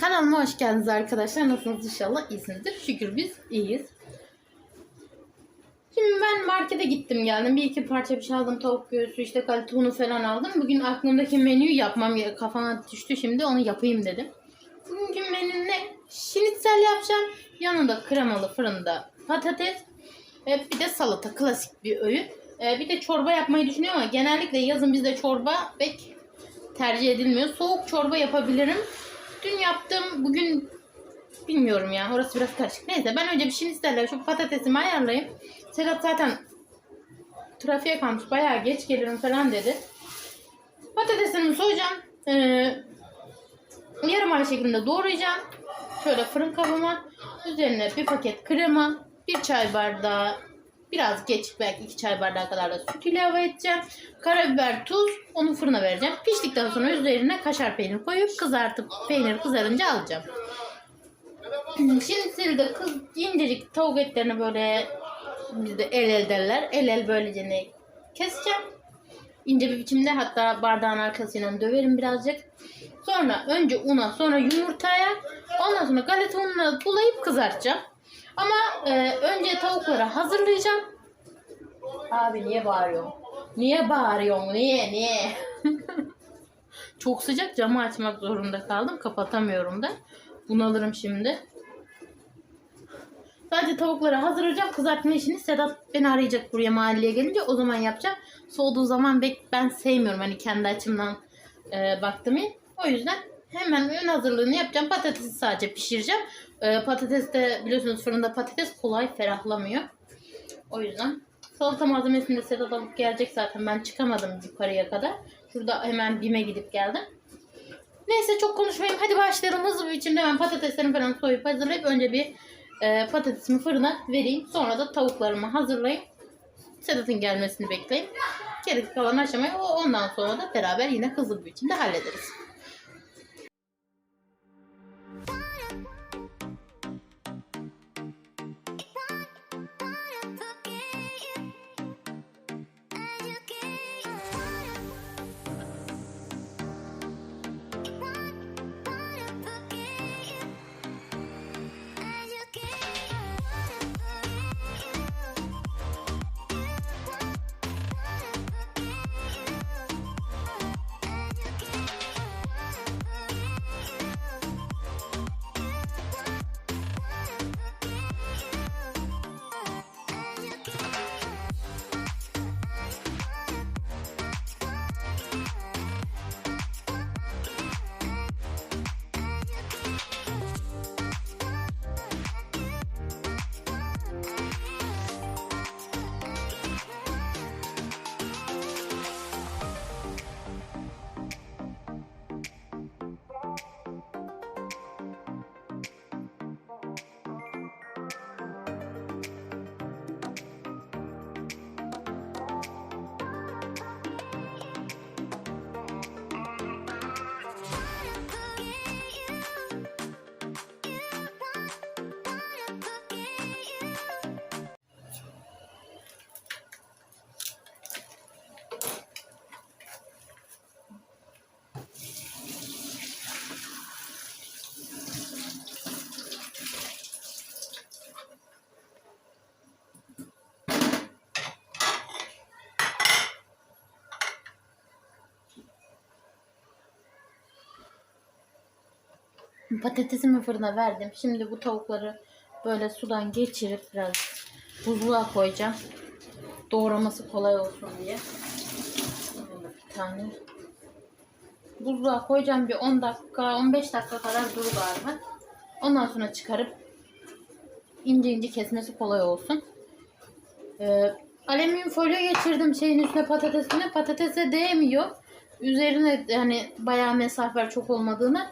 Kanalıma hoş geldiniz arkadaşlar. Nasılsınız inşallah? iyisinizdir. Şükür biz iyiyiz. Şimdi ben markete gittim geldim. Bir iki parça bir şey aldım. Tavuk göğsü, işte kalite falan aldım. Bugün aklımdaki menüyü yapmam kafama düştü. Şimdi onu yapayım dedim. Bugünkü menü ne? Şinitsel yapacağım. Yanında kremalı fırında patates. E, bir de salata. Klasik bir öğün. E, bir de çorba yapmayı düşünüyorum ama genellikle yazın bizde çorba pek tercih edilmiyor. Soğuk çorba yapabilirim. Dün yaptım. Bugün bilmiyorum ya. Orası biraz karışık. Neyse ben önce bir şinitzeller şu patatesimi ayarlayayım. Sedat zaten trafiğe kalmış. Bayağı geç gelirim falan dedi. Patatesimi soyacağım. Ee, yarım ay şeklinde doğrayacağım. Şöyle fırın kabıma. Üzerine bir paket krema. Bir çay bardağı Biraz geç belki 2 çay bardağı kadar da süt ilave edeceğim. Karabiber, tuz onu fırına vereceğim. Piştikten sonra üzerine kaşar peynir koyup kızartıp peynir kızarınca alacağım. Şimdi silde kız incecik tavuk etlerini böyle bizde el el derler. El el böylece ne keseceğim. İnce bir biçimde hatta bardağın arkasıyla döverim birazcık. Sonra önce una sonra yumurtaya ondan sonra galeta ununa bulayıp kızartacağım. Ama e, önce tavukları hazırlayacağım. Abi niye bağırıyorsun? Niye bağırıyorsun? Niye? Niye? Çok sıcak camı açmak zorunda kaldım. Kapatamıyorum da. Bunalırım şimdi. Sadece tavukları hazırlayacağım. Kızartma işini Sedat beni arayacak buraya mahalleye gelince. O zaman yapacağım. Soğuduğu zaman ben sevmiyorum. Hani kendi açımdan e, baktım. O yüzden hemen ön hazırlığını yapacağım. Patatesi sadece pişireceğim. E, patates de biliyorsunuz fırında patates kolay ferahlamıyor. O yüzden salata malzemesini de Sedat gelecek zaten. Ben çıkamadım yukarıya kadar. Şurada hemen BİM'e gidip geldim. Neyse çok konuşmayayım. Hadi başlayalım. Hızlı bir biçimde hemen patateslerimi falan soyup hazırlayıp önce bir e, patatesimi fırına vereyim. Sonra da tavuklarımı hazırlayıp Sedat'ın gelmesini bekleyip geri kalan aşamayı o ondan sonra da beraber yine hızlı bir biçimde hallederiz. Patatesimi fırına verdim. Şimdi bu tavukları böyle sudan geçirip biraz buzluğa koyacağım. Doğraması kolay olsun diye. Bir tane. Buzluğa koyacağım bir 10 dakika, 15 dakika kadar duru galiba. Ondan sonra çıkarıp ince ince kesmesi kolay olsun. Ee, alüminyum folyo geçirdim şeyin üstüne patatesine. Patatese değmiyor. Üzerine yani bayağı mesafe çok olmadığını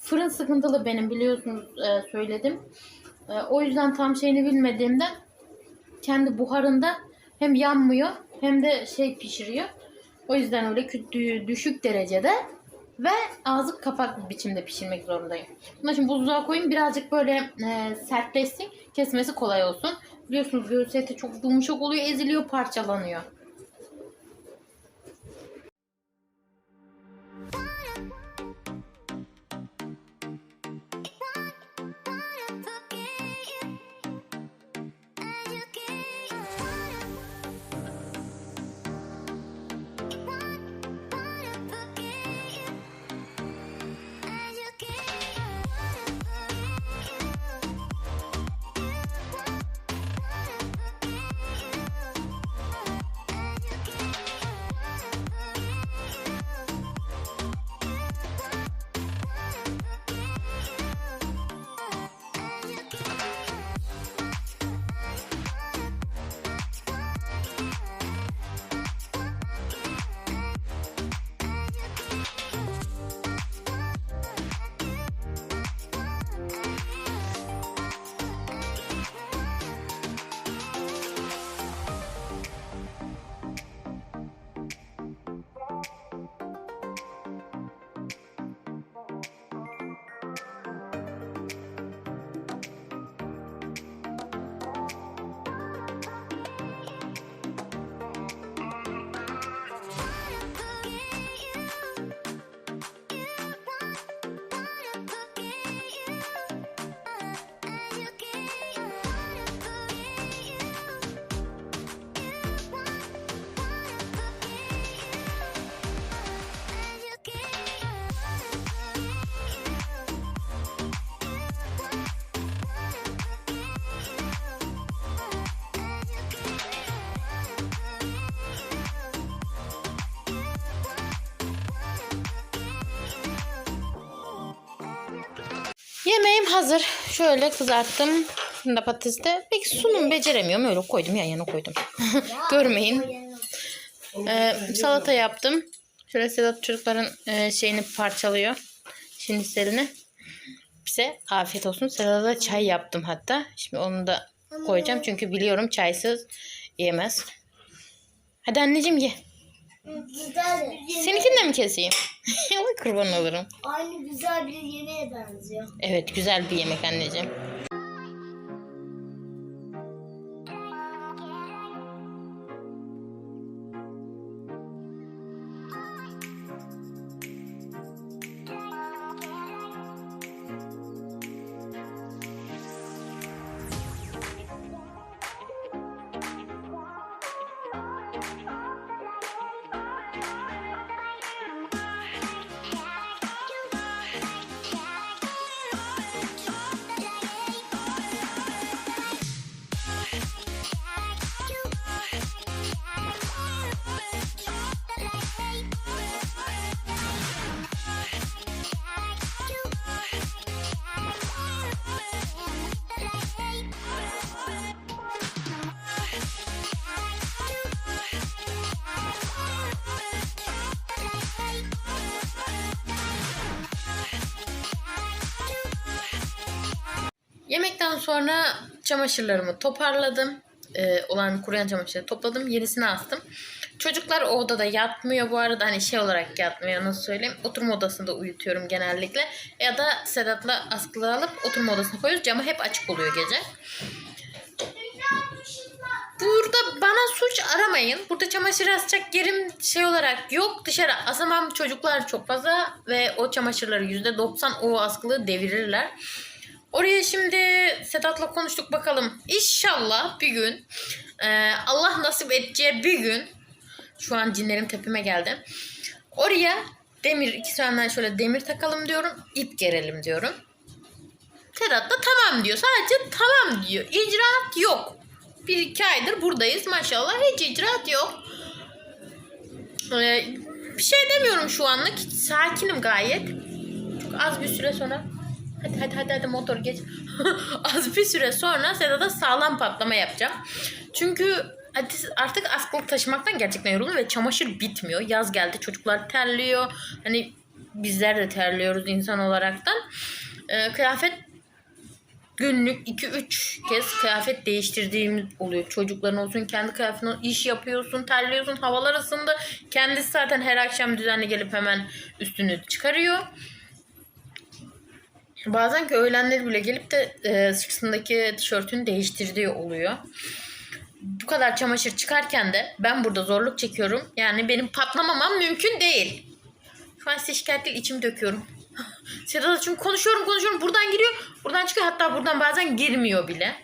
Fırın sıkıntılı benim biliyorsunuz e, söyledim. E, o yüzden tam şeyini bilmediğimden kendi buharında hem yanmıyor hem de şey pişiriyor. O yüzden öyle düşük derecede ve ağzı kapak biçimde pişirmek zorundayım. Bunu şimdi buzluğa koyayım birazcık böyle e, sertleşsin. Kesmesi kolay olsun. Biliyorsunuz göğüs eti çok yumuşak oluyor, eziliyor, parçalanıyor. Yemeğim hazır. Şöyle kızarttım. De patatesi de pek sunum beceremiyorum. Öyle koydum yan yana koydum. Görmeyin. Ee, salata yaptım. Şöyle Sedat çocukların e, şeyini parçalıyor. Şinitselini. Bize afiyet olsun. Sedat'a da çay yaptım hatta. Şimdi onu da koyacağım. Çünkü biliyorum çaysız yemez. Hadi anneciğim ye. Güzel. Seninkini de mi keseyim? Kurban olurum. Aynı güzel bir yemeğe benziyor. Evet güzel bir yemek anneciğim. Yemekten sonra çamaşırlarımı toparladım. Ee, olan kuruyan çamaşırları topladım. Yenisini astım. Çocuklar o odada yatmıyor bu arada. Hani şey olarak yatmıyor nasıl söyleyeyim. Oturma odasında uyutuyorum genellikle. Ya da Sedat'la askılı alıp oturma odasına koyuyoruz. Camı hep açık oluyor gece. Burada bana suç aramayın. Burada çamaşır asacak yerim şey olarak yok. Dışarı asamam çocuklar çok fazla ve o çamaşırları %90 o askılığı devirirler. Oraya şimdi Sedat'la konuştuk bakalım. İnşallah bir gün e, Allah nasip edeceği bir gün şu an cinlerim tepeme geldi. Oraya demir iki tane şöyle demir takalım diyorum. ip gerelim diyorum. Sedat da tamam diyor. Sadece tamam diyor. İcraat yok. Bir iki aydır buradayız maşallah. Hiç icraat yok. Ee, bir şey demiyorum şu anlık. Sakinim gayet. Çok az bir süre sonra Hadi hadi hadi hadi motor geç. Az bir süre sonra Sedat'a sağlam patlama yapacağım. Çünkü artık askılık taşımaktan gerçekten yoruldum ve çamaşır bitmiyor. Yaz geldi çocuklar terliyor. Hani bizler de terliyoruz insan olaraktan. Ee, kıyafet günlük 2-3 kez kıyafet değiştirdiğimiz oluyor. Çocukların olsun kendi kıyafetine iş yapıyorsun, terliyorsun, havalar ısındı. Kendisi zaten her akşam düzenli gelip hemen üstünü çıkarıyor. Bazen ki öğlenleri bile gelip de e, sırtındaki tişörtünü değiştirdiği oluyor. Bu kadar çamaşır çıkarken de ben burada zorluk çekiyorum. Yani benim patlamamam mümkün değil. Şu an size şikayet değil içimi döküyorum. Sedat'la çünkü konuşuyorum konuşuyorum buradan giriyor buradan çıkıyor hatta buradan bazen girmiyor bile.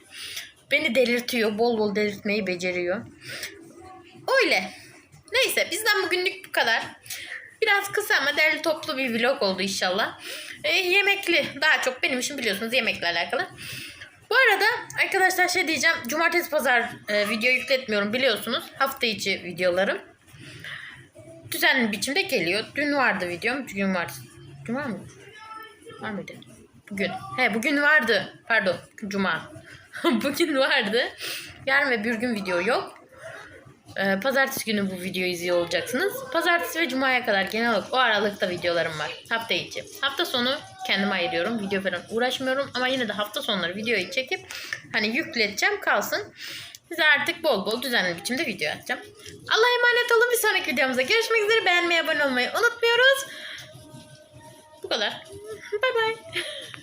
Beni delirtiyor bol bol delirtmeyi beceriyor. Öyle. Neyse bizden bugünlük bu kadar. Biraz kısa ama derli toplu bir vlog oldu inşallah. E, yemekli daha çok benim işim biliyorsunuz yemekle alakalı. Bu arada arkadaşlar şey diyeceğim. Cumartesi pazar e, video yükletmiyorum biliyorsunuz. Hafta içi videolarım. Düzenli biçimde geliyor. Dün vardı videom. Bugün var. Dün var mı? Var mıydı? Bugün. He bugün vardı. Pardon. Cuma. bugün vardı. Yarın ve bir gün video yok. Ee, pazartesi günü bu videoyu izliyor olacaksınız. Pazartesi ve cumaya kadar genel olarak o aralıkta videolarım var. Hafta içi. Hafta sonu kendime ayırıyorum. Video falan uğraşmıyorum. Ama yine de hafta sonları videoyu çekip hani yükleteceğim kalsın. Size artık bol bol düzenli biçimde video atacağım. Allah'a emanet olun. Bir sonraki videomuzda görüşmek üzere. Beğenmeyi, abone olmayı unutmuyoruz. Bu kadar. Bay bay.